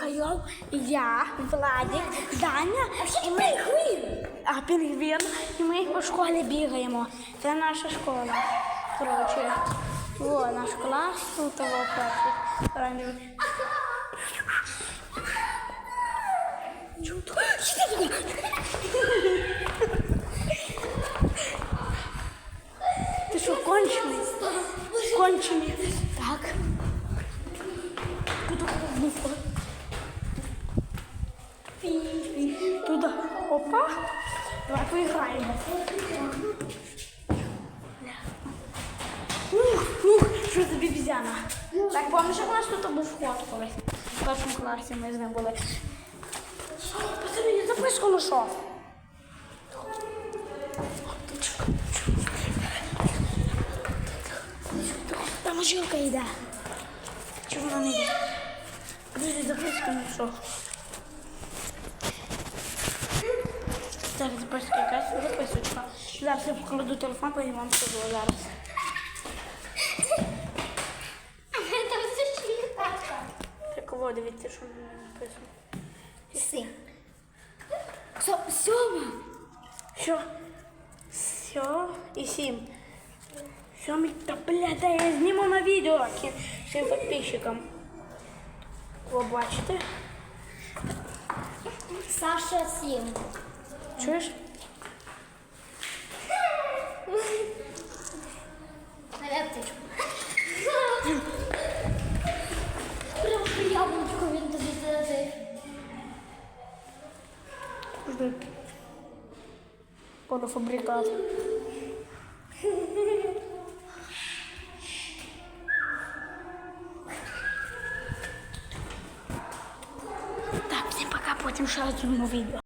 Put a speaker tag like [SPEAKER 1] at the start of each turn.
[SPEAKER 1] втроєм. Я, Владик, Даня і ми. А пінгвін. І ми по школі бігаємо. Це наша школа. Коротше. О, наш клас тут того. Оранжевий. Чудо. Ти що, кончений? Кончений. Так. Вухо. Туди. Опа. Давай поіграємо. Ух, ух, що за бібізяна. Так, помниш, як у нас тут був вход колись? В першому класі ми з ним були. Пацани, я записку знайшов. Там жилка йде. Чого вона не йде? Подожди, записку знайшов. Зараз я покладу телефон, потім вам скажу зараз.
[SPEAKER 2] Там все читати.
[SPEAKER 1] Так, о, дивіться, що написано.
[SPEAKER 2] Сім. Сьома.
[SPEAKER 1] Що? Все і сім. Сьомий, та бля, да я зніму на відео всім підписчикам. О, бачите?
[SPEAKER 2] Саша сім.
[SPEAKER 1] Чуєш? Жди. Полуфабрикат. Так, всем пока, потім ще зніму відео.